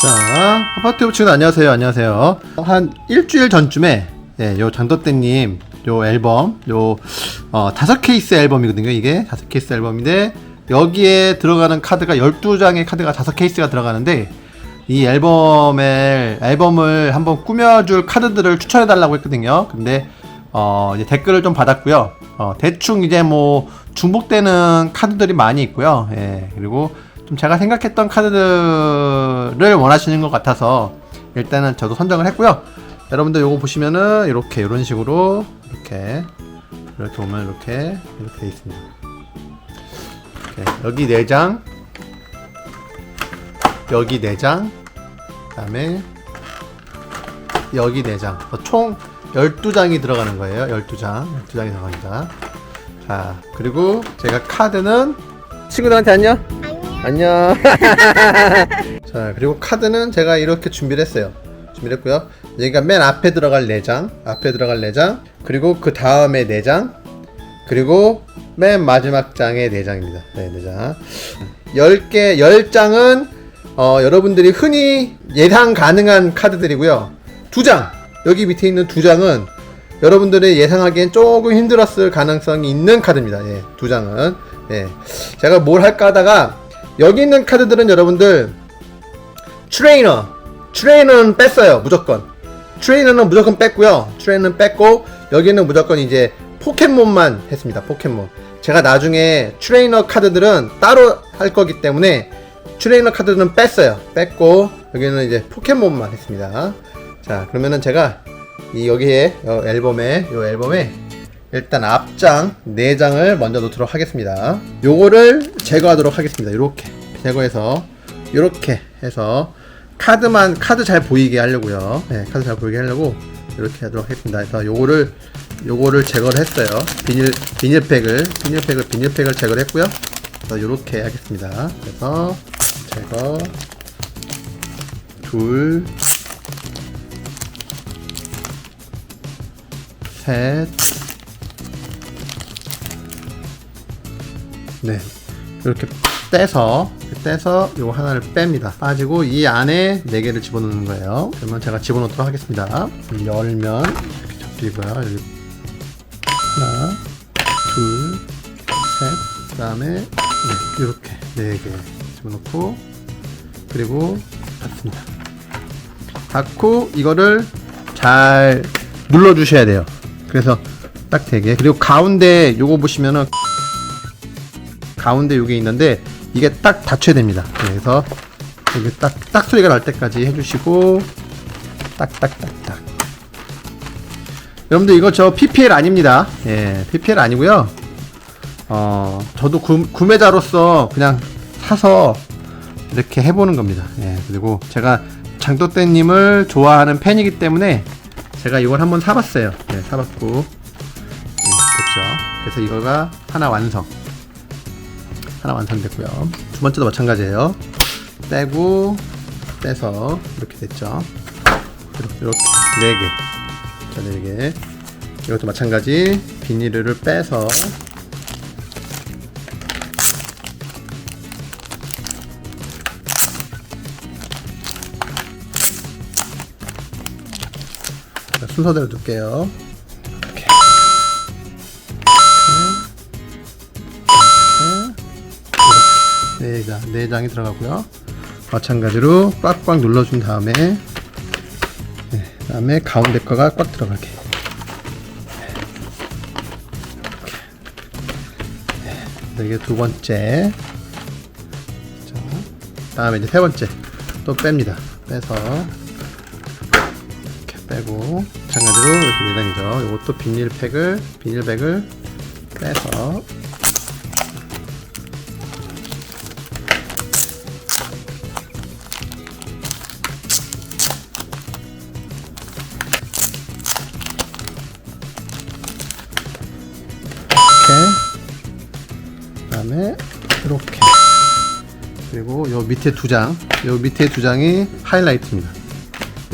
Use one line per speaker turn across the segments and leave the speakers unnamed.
자, 아파트 친구 안녕하세요. 안녕하세요. 한 일주일 전쯤에 예, 요 장도대님 요 앨범 요 어, 다섯 케이스 앨범이거든요. 이게 다섯 케이스 앨범인데 여기에 들어가는 카드가 12장의 카드가 다섯 케이스가 들어가는데 이 앨범을 앨범을 한번 꾸며줄 카드들을 추천해 달라고 했거든요. 근데 어, 이제 댓글을 좀 받았고요. 어, 대충 이제 뭐 중복되는 카드들이 많이 있고요. 예, 그리고 좀 제가 생각했던 카드들을 원하시는 것 같아서 일단은 저도 선정을 했고요. 여러분들 요거 보시면은 이렇게 이런 식으로 이렇게 이렇게 보면 이렇게 이렇게 돼 있습니다. 이렇게 여기 4장 여기 4장 그다음에 여기 4장 총 12장이 들어가는 거예요. 12장 12장이 들어갑니다. 자 그리고 제가 카드는 친구들한테 안녕 안녕. 자, 그리고 카드는 제가 이렇게 준비를 했어요. 준비를 했고요. 여기가 맨 앞에 들어갈 4장, 앞에 들어갈 4장, 그리고 그 다음에 4장, 그리고 맨 마지막 장에 4장입니다. 네, 4장. 10개, 10장은 어, 여러분들이 흔히 예상 가능한 카드들이고요. 2장, 여기 밑에 있는 2장은 여러분들이 예상하기엔 조금 힘들었을 가능성이 있는 카드입니다. 예, 2장은. 예. 제가 뭘 할까 하다가 여기 있는 카드들은 여러분들 트레이너. 트레이너는 뺐어요 무조건. 트레이너는 무조건 뺐고요. 트레이너는 뺐고 여기는 무조건 이제 포켓몬만 했습니다 포켓몬. 제가 나중에 트레이너 카드들은 따로 할 거기 때문에 트레이너 카드는 뺐어요. 뺐고 여기는 이제 포켓몬만 했습니다. 자 그러면은 제가 이 여기에 요 앨범에 요 앨범에 일단 앞장 4장을 먼저 놓도록 하겠습니다. 요거를 제거하도록 하겠습니다. 이렇게 제거해서 이렇게 해서 카드만 카드 잘 보이게 하려고요. 네, 카드 잘 보이게 하려고 이렇게 하도록 하겠습니다. 그래서 요거를 요거를 제거를 했어요. 비닐 비닐팩을 비닐팩을 비닐팩을 제거를 했고요. 그래서 이렇게 하겠습니다. 그래서 제거 둘 셋, 네. 이렇게 떼서, 떼서 요 하나를 뺍니다. 빠지고 이 안에 네 개를 집어넣는 거예요. 그러면 제가 집어넣도록 하겠습니다. 열면 이렇게 접히고요. 여기 하나, 둘, 셋, 그 다음에 네, 이렇게 네 개 집어넣고 그리고 닫습니다. 닫고 이거를 잘 눌러 주셔야 돼요. 그래서 딱 되게 그리고 가운데 요거 보시면은 가운데 요게 있는데 이게 딱 닫혀야 됩니다. 그래서 여기 딱딱 소리가 날 때까지 해주시고 딱딱딱딱. 여러분들 이거 저 PPL 아닙니다. 예, PPL 아니고요. 어, 저도 구, 구매자로서 그냥 사서 이렇게 해보는 겁니다. 예, 그리고 제가 장도대님을 좋아하는 팬이기 때문에 제가 이걸 한번 사봤어요. 네, 사봤고 네, 됐죠. 그래서 이거가 하나 완성. 하나 완성됐고요. 두 번째도 마찬가지예요. 떼고 떼서 이렇게 됐죠. 이렇게, 이렇게 네 개. 자, 네 개. 이것도 마찬가지 비닐을 빼서 자, 순서대로 둘게요. 4장, 4장이 들어가고요. 마찬가지로 꽉꽉 눌러준 다음에 네, 다음에 가운데 거가 꽉 들어가게 네, 네, 이게 두 번째. 자, 다음에 이제 세 번째 또 뺍니다. 빼서 이렇게 빼고 마찬가지로 이렇게 4장이죠. 이것도 비닐팩을 비닐백을 빼서 밑에 두 장, 요 밑에 두 장이 하이라이트입니다.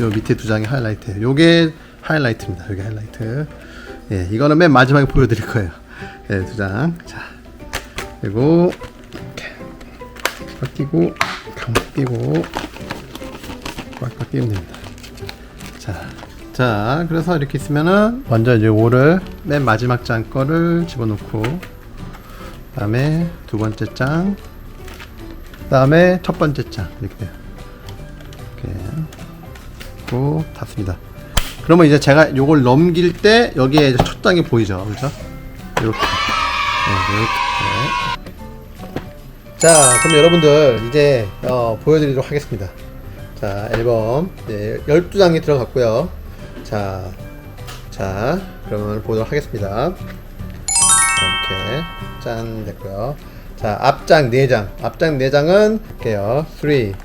요 밑에 두 장이 하이라이트. 요게 하이라이트입니다. 요게 하이라이트. 예, 이거는 맨 마지막에 보여드릴 거예요. 예, 두 장. 자, 그리고 꽉 끼고, 감 끼고, 꽉꽉 끼면 됩니다. 자, 자, 그래서 이렇게 있으면은 먼저 이제 5를 맨 마지막 장 거를 집어넣고, 그다음에 두 번째 장, 그 다음에 첫 번째 장 이렇게. 이렇게 고 닫습니다. 그러면 이제 제가 요걸 넘길 때 여기에 첫 장이 보이죠, 그렇죠? 이렇게, 네, 이렇게. 자, 그럼 여러분들 이제 어, 보여드리도록 하겠습니다. 자, 앨범 네, 12장이 들어갔고요. 자, 자, 그러면 보도록 하겠습니다. 이렇게 짠 됐고요. 자, 앞장 4장. 앞장 4장은 이렇게요. 3 2 1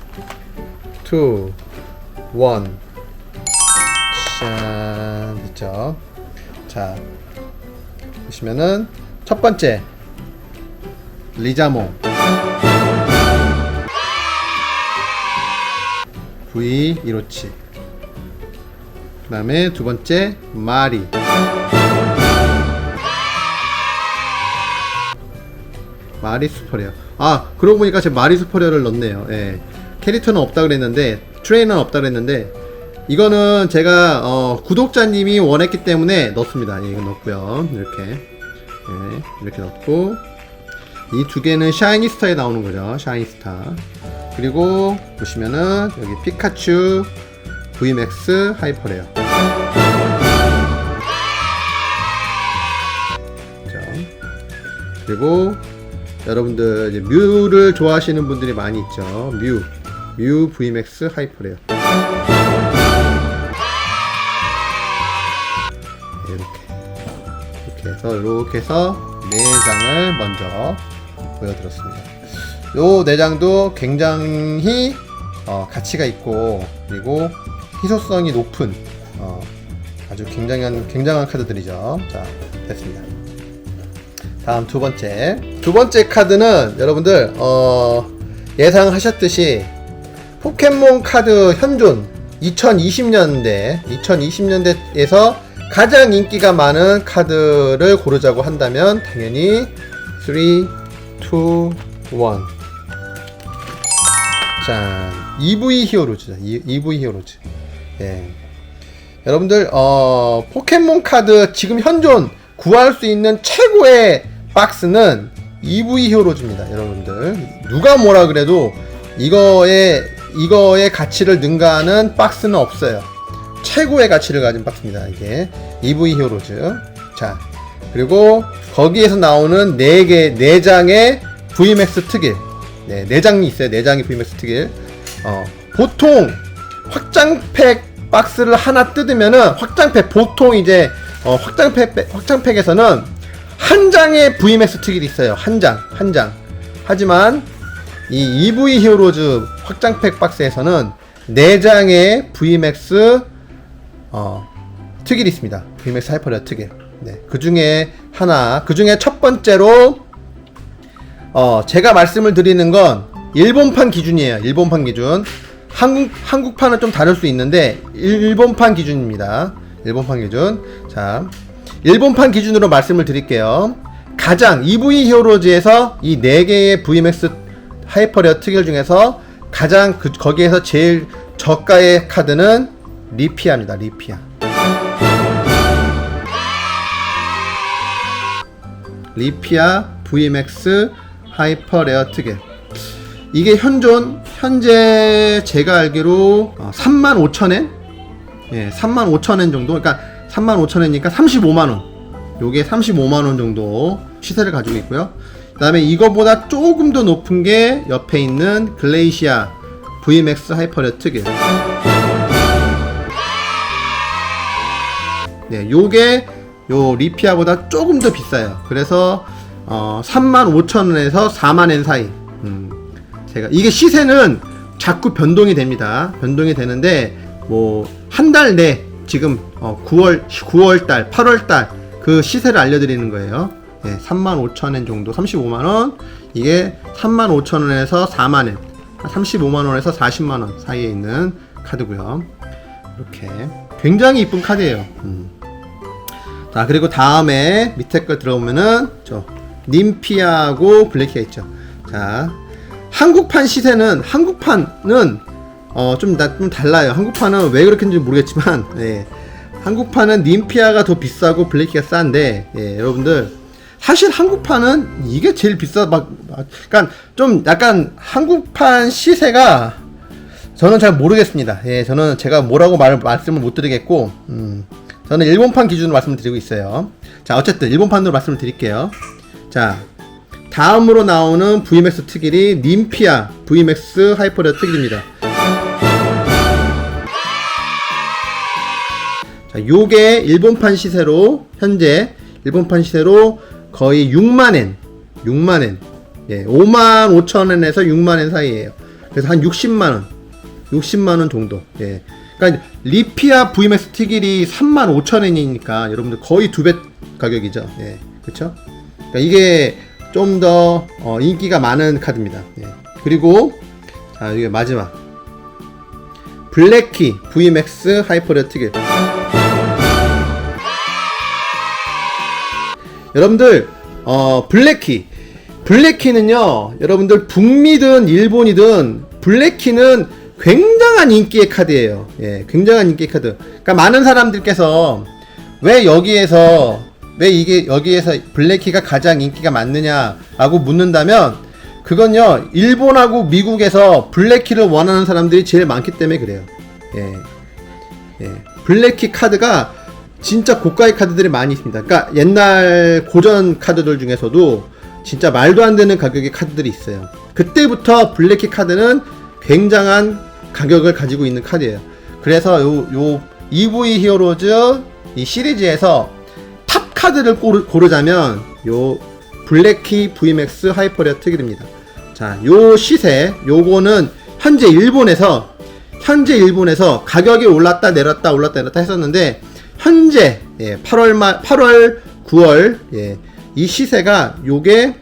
짠 됐죠. 자, 보시면은 첫 번째 리자몽 V 이로치 그 다음에 두 번째 마리 마리 수퍼레어 아 그러고 보니까 제 마리 수퍼레어를 넣었네요. 예. 캐릭터는 없다 그랬는데 트레이너는 없다 그랬는데 이거는 제가 어, 구독자님이 원했기 때문에 넣습니다. 예, 이거 넣었고요. 이렇게. 예, 이렇게 넣고. 이 두 개는 샤이니스타에 나오는 거죠. 샤이니스타. 그리고 보시면은 여기 피카츄 VMAX 하이퍼레어? 그리고 여러분들 이제 뮤를 좋아하시는 분들이 많이 있죠 뮤, 뮤 VMAX 하이퍼레어 이렇게 이렇게 해서 이렇게 해서 네 장을 먼저 보여드렸습니다. 요 내장도 굉장히 어, 가치가 있고 그리고 희소성이 높은 어, 아주 굉장한 굉장한 카드들이죠. 자 됐습니다. 다음 두 번째 두 번째 카드는 여러분들 어, 예상하셨듯이 포켓몬 카드 현존 2020년대 2020년대에서 가장 인기가 많은 카드를 고르자고 한다면 당연히 3, 2, 1 자, EV 히어로즈죠. 이- EV 히어로즈. 예. 여러분들, 어, 포켓몬 카드 지금 현존 구할 수 있는 최고의 박스는 EV 히어로즈입니다. 여러분들. 누가 뭐라 그래도 이거의, 이거의 가치를 능가하는 박스는 없어요. 최고의 가치를 가진 박스입니다. 이게. EV 히어로즈. 자, 그리고 거기에서 나오는 4개, 4장의 VMAX 특일. 네, 4장이 있어요. 4장의 VMAX 특일. 어, 보통 확장팩 박스를 하나 뜯으면은 확장팩 보통 이제 어, 확장팩 확장팩에서는 한 장의 VMAX 특일이 있어요. 한 장, 한 장. 하지만 이 EV 히어로즈 확장팩 박스에서는 4장의 VMAX 어, 특일이 있습니다. VMAX 하이퍼레어 특일. 네, 그 중에 하나, 그 중에 첫 번째로 어, 제가 말씀을 드리는 건 일본판 기준이에요. 일본판 기준. 한국 한국판은 좀 다를 수 있는데 일- 일본판 기준입니다. 일본판 기준. 자, 일본판 기준으로 말씀을 드릴게요. 가장 EV 히어로즈에서 이네 개의 VMAX 하이퍼레어 특일 중에서 가장 그 거기에서 제일 저가의 카드는 리피아입니다. 리피아. 리피아 VMAX 하이퍼 레어 특일. 이게 현존 현재 제가 알기로 35,000엔 예, 35,000엔 정도. 그러니까 35,000엔이니까 35만 원. 요게 35만 원 정도 시세를 가지고 있고요. 그 다음에 이거보다 조금 더 높은 게 옆에 있는 글레이시아 VMAX 하이퍼레어 특일. 네, 요게 요 리피아보다 조금 더 비싸요. 그래서 어, 35,000원에서 4만엔 사이. 음, 제가 이게 시세는 자꾸 변동이 됩니다. 변동이 되는데 뭐 한 달 내 지금 어, 9월 9월 달, 8월 달 그 시세를 알려드리는 거예요. 네, 35,000엔 정도, 35만 원. 이게 35,000원에서 4만 엔, 35만 원에서 40만 원 사이에 있는 카드고요. 이렇게 굉장히 이쁜 카드예요. 음. 자 그리고 다음에 밑에 거 들어오면은 저 님피아하고 블랙키가 있죠. 자 한국판 시세는 한국판은 어, 좀, 나, 좀 달라요. 한국판은 왜 그렇게 했는지 모르겠지만, 예. 한국판은 님피아가 더 비싸고 블랙키가 싼데, 예, 여러분들. 사실 한국판은 이게 제일 비싸, 막, 막, 그니까 좀 약간 한국판 시세가 저는 잘 모르겠습니다. 예, 저는 제가 뭐라고 말, 말씀을 못 드리겠고, 음, 저는 일본판 기준으로 말씀을 드리고 있어요. 자, 어쨌든 일본판으로 말씀을 드릴게요. 자, 다음으로 나오는 VMAX 특일이 님피아 VMAX 하이퍼레어 특일입니다. 자, 요게 일본판 시세로 현재 일본판 시세로 거의 6만엔, 6만엔, 예, 5만 5천엔에서 6만엔 사이에요. 그래서 한 60만 원, 60만 원 정도. 예. 그러니까 리피아 VMAX 튀길이 3만 5천엔이니까 여러분들 거의 두 배 가격이죠. 예, 그렇죠? 그러니까 이게 좀더 어, 인기가 많은 카드입니다. 예. 그리고 자 이게 마지막 블랙키 VMAX 하이퍼레어 튀길. 여러분들 어 블랙키. 블랙키는요 여러분들 북미든 일본이든 블랙키는 굉장한 인기의 카드예요. 예 굉장한 인기의 카드. 그러니까 많은 사람들께서 왜 여기에서 왜 이게 여기에서 블랙키가 가장 인기가 많느냐 라고 묻는다면 그건요 일본하고 미국에서 블랙키를 원하는 사람들이 제일 많기 때문에 그래요. 예, 예. 블랙키 카드가 진짜 고가의 카드들이 많이 있습니다. 그러니까 옛날 고전 카드들 중에서도 진짜 말도 안 되는 가격의 카드들이 있어요. 그때부터 블랙키 카드는 굉장한 가격을 가지고 있는 카드예요. 그래서 요, 요 EV 히어로즈 이 시리즈에서 탑 카드를 고르, 고르자면 요 블랙키 VMAX 하이퍼리어 특일입니다. 자, 요 시세, 요거는 현재 일본에서 현재 일본에서 가격이 올랐다 내렸다 올랐다 내렸다 했었는데 현재 예, 8월 말 8월 9월 예, 이 시세가 요게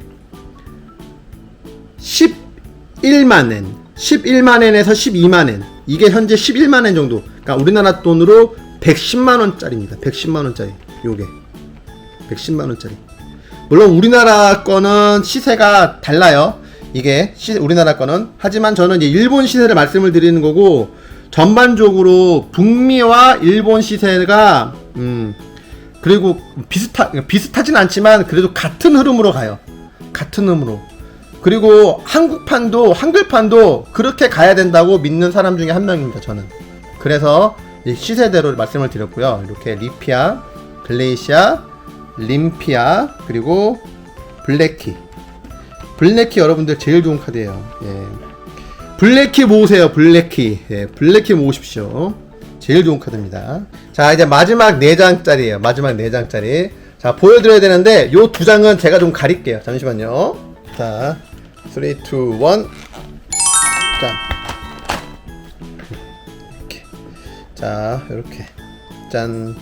11만엔 11만엔에서 12만엔 이게 현재 11만엔 정도 그러니까 우리나라 돈으로 110만 원짜리입니다. 110만 원짜리 요게. 110만 원짜리. 물론 우리나라 거는 시세가 달라요. 이게 시, 우리나라 거는. 하지만 저는 이제 일본 시세를 말씀을 드리는 거고 전반적으로 북미와 일본 시세가 음 그리고 비슷하 비슷하진 않지만 그래도 같은 흐름으로 가요. 같은 흐름으로. 그리고 한국판도 한글판도 그렇게 가야 된다고 믿는 사람 중에 한 명입니다. 저는. 그래서 이 시세대로 말씀을 드렸고요. 이렇게 리피아, 글레이시아, 림피아 그리고 블랙키. 블랙키 여러분들 제일 좋은 카드예요. 예. 블랙키 모으세요 블랙키. 예, 블랙키 모으십시오. 제일 좋은 카드입니다. 자 이제 마지막 4장짜리에요. 마지막 4장짜리. 자 보여드려야 되는데 요 두 장은 제가 좀 가릴게요. 잠시만요. 자 3, 2, 1 자, 이렇게. 자 이렇게. 짠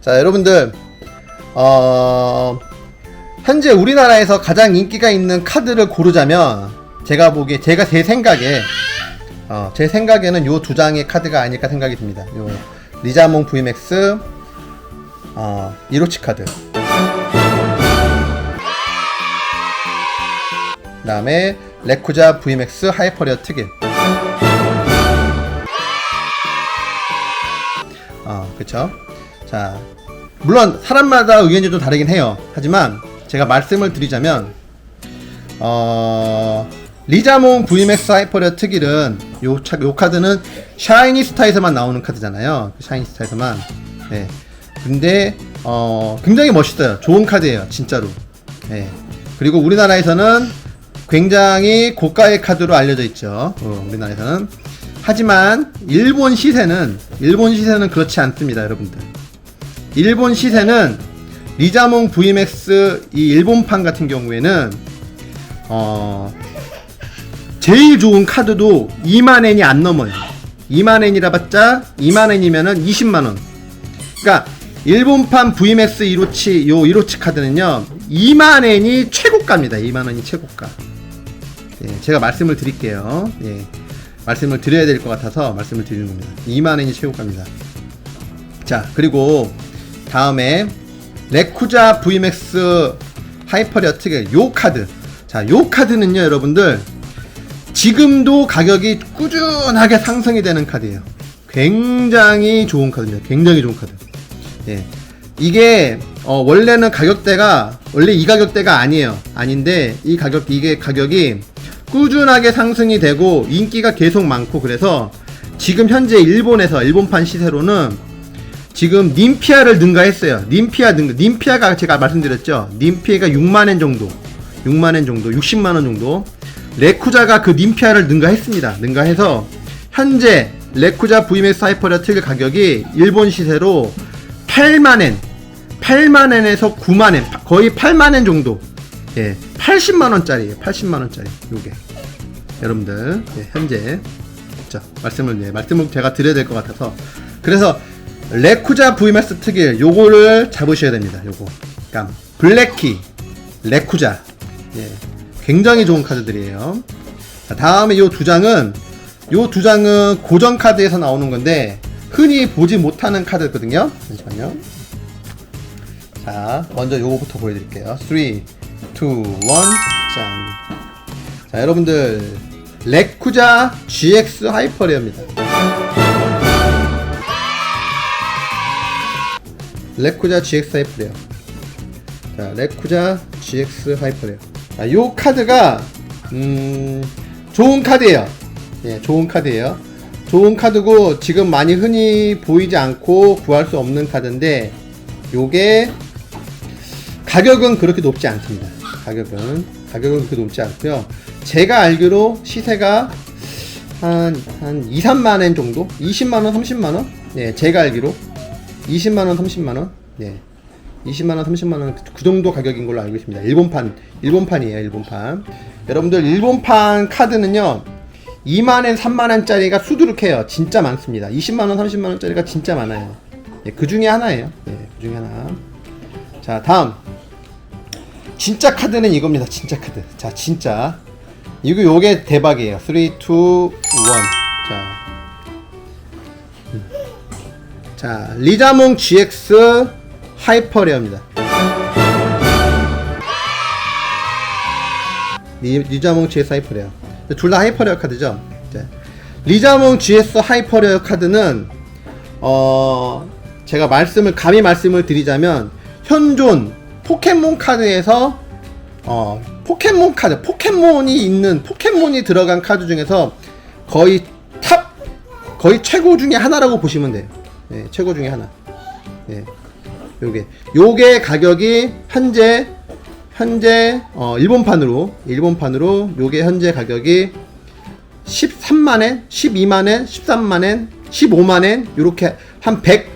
자 여러분들 어 현재 우리나라에서 가장 인기가 있는 카드를 고르자면 제가 보기에 제가 제 생각에 어, 제 생각에는 요 두 장의 카드가 아닐까 생각이 듭니다. 요 리자몽 VMAX 어, 이로치 카드. 그다음에 레쿠자 VMAX 하이퍼리어 특일. 어, 그쵸? 자, 물론 사람마다 의견이 좀 다르긴 해요. 하지만 제가 말씀을 드리자면 어, 리자몽 VMAX 하이퍼리어 특일은 요, 차, 요 카드는 샤이니스타에서만 나오는 카드잖아요. 샤이니스타에서만. 네. 근데 어, 굉장히 멋있어요. 좋은 카드예요. 진짜로. 네. 그리고 우리나라에서는 굉장히 고가의 카드로 알려져 있죠. 어, 우리나라에서는. 하지만 일본 시세는 일본 시세는 그렇지 않습니다, 여러분들. 일본 시세는 리자몽 VMAX 이 일본판 같은 경우에는 어 제일 좋은 카드도 2만엔이 안 넘어요. 2만엔이라 봤자 2만엔이면은 20만원. 그러니까 일본판 VMAX 1호치 요 1호치 카드는요 2만엔이 최고가입니다. 2만원이 최고가. 예, 제가 말씀을 드릴게요. 예, 말씀을 드려야 될 것 같아서 말씀을 드리는 겁니다. 2만엔이 최고가입니다. 자 그리고 다음에 레쿠자 VMAX 하이퍼리어 특의 요 카드. 자, 요 카드는요, 여러분들 지금도 가격이 꾸준하게 상승이 되는 카드예요. 굉장히 좋은 카드입니다. 굉장히 좋은 카드. 예. 이게 어, 원래는 가격대가 원래 이 가격대가 아니에요. 아닌데 이 가격 이게 가격이 꾸준하게 상승이 되고 인기가 계속 많고 그래서 지금 현재 일본에서 일본판 시세로는 지금 님피아를 능가했어요. 님피아 능가. 님피아가 제가 말씀드렸죠. 님피아가 6만 엔 정도. 6만 엔 정도. 60만 원 정도. 레쿠자가 그 님피아를 능가했습니다. 능가해서 현재 레쿠자 VMAX 하이퍼리어 특일 가격이 일본 시세로 8만엔 8만엔에서 9만엔 거의 8만엔 정도. 예 80만원짜리예요 80만원짜리. 요게. 여러분들 예, 현재. 자 말씀을 예, 말씀을 제가 드려야 될 것 같아서. 그래서 레쿠자 VMAX 특일 요거를 잡으셔야 됩니다. 요거. 그러니까 블랙키 레쿠자. 예 굉장히 좋은 카드들이에요 자, 다음에 요두 장은 요두 장은 고정 카드에서 나오는 건데 흔히 보지 못하는 카드거든요. 잠시만요. 자, 먼저 요거부터 보여드릴게요. 3, 2, 1, 짠. 자, 여러분들 레쿠자 GX 하이퍼레어입니다. 레쿠자 GX 하이퍼레어. 자, 레쿠자 GX 하이퍼레어. 자, 요 카드가 음, 좋은 카드예요. 예, 좋은 카드예요. 좋은 카드고 지금 많이 흔히 보이지 않고 구할 수 없는 카드인데 요게 가격은 그렇게 높지 않습니다. 가격은 가격은 그렇게 높지 않고요. 제가 알기로 시세가 한, 한 2, 3만원 정도? 20만원, 30만원? 네, 제가 알기로 20만원, 30만원? 네. 20만원, 30만원 그 정도 가격인 걸로 알고 있습니다. 일본판, 일본판이에요, 일본판. 여러분들, 일본판 카드는요, 2만엔, 3만원짜리가 수두룩해요. 진짜 많습니다. 20만원, 30만원짜리가 진짜 많아요. 예, 그 중에 하나예요. 예, 그 중에 하나. 자, 다음. 진짜 카드는 이겁니다. 진짜 카드. 자, 진짜. 이거 요게 대박이에요. 3, 2, 1. 자. 음. 자, 리자몽 GX 하이퍼레어입니다. 리, 리자몽 GX 하이퍼레어. 둘 다 하이퍼레어 카드죠. 네. 리자몽 GS 하이퍼레어 카드는 어 제가 말씀을 감히 말씀을 드리자면 현존 포켓몬 카드에서 어 포켓몬 카드 포켓몬이 있는 포켓몬이 들어간 카드 중에서 거의 탑 거의 최고 중에 하나라고 보시면 돼요. 네, 최고 중에 하나. 네. 요게. 요게 가격이 현재 현재 어, 일본판으로 일본판으로 요게 현재 가격이 13만엔, 12만엔, 13만엔, 15만엔 요렇게 한 100,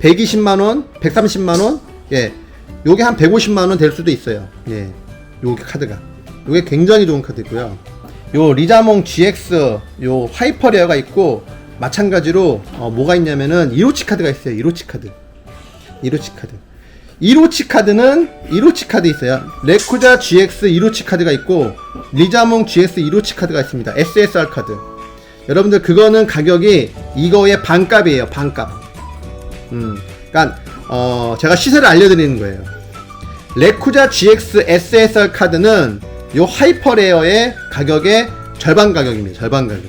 120만원, 130만원? 예. 요게 한 150만원 될 수도 있어요. 예. 요게 카드가. 요게 굉장히 좋은 카드고요. 요 리자몽 GX 요 하이퍼레어가 있고 마찬가지로 어, 뭐가 있냐면은 이로치 카드가 있어요. 이로치 카드 이로치 카드 이로치 카드는 이로치 카드 있어요. 레쿠자 GX 이로치 카드가 있고 리자몽 GX 이로치 카드가 있습니다. SSR 카드. 여러분들 그거는 가격이 이거의 반값이에요. 반값. 음, 그러니까 어 제가 시세를 알려드리는 거예요. 레쿠자 GX SSR 카드는 요 하이퍼 레어의 가격의 절반 가격입니다. 절반 가격.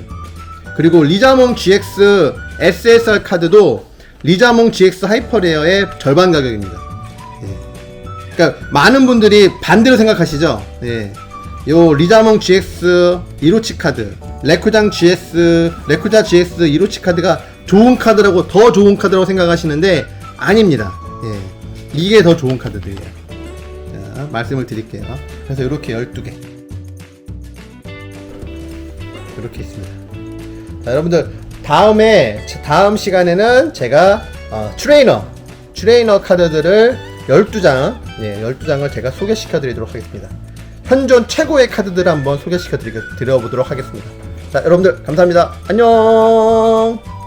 그리고 리자몽 GX SSR 카드도 리자몽 GX 하이퍼레어의 절반 가격입니다. 그러니까 많은 분들이 반대로 생각하시죠. 예. 요 리자몽 GX 이로치 카드, 레쿠장 GS, 레쿠자 GS 이로치 카드가 좋은 카드라고 더 좋은 카드라고 생각하시는데 아닙니다. 예. 이게 더 좋은 카드들이에요. 자, 말씀을 드릴게요. 그래서 이렇게 12개. 이렇게 있습니다. 자, 여러분들 다음에 다음 시간에는 제가 어, 트레이너 트레이너 카드들을 12장, 예, 12장을 제가 소개시켜 드리도록 하겠습니다. 현존 최고의 카드들을 한번 소개시켜 드려 보도록 하겠습니다. 자, 여러분들, 감사합니다. 안녕!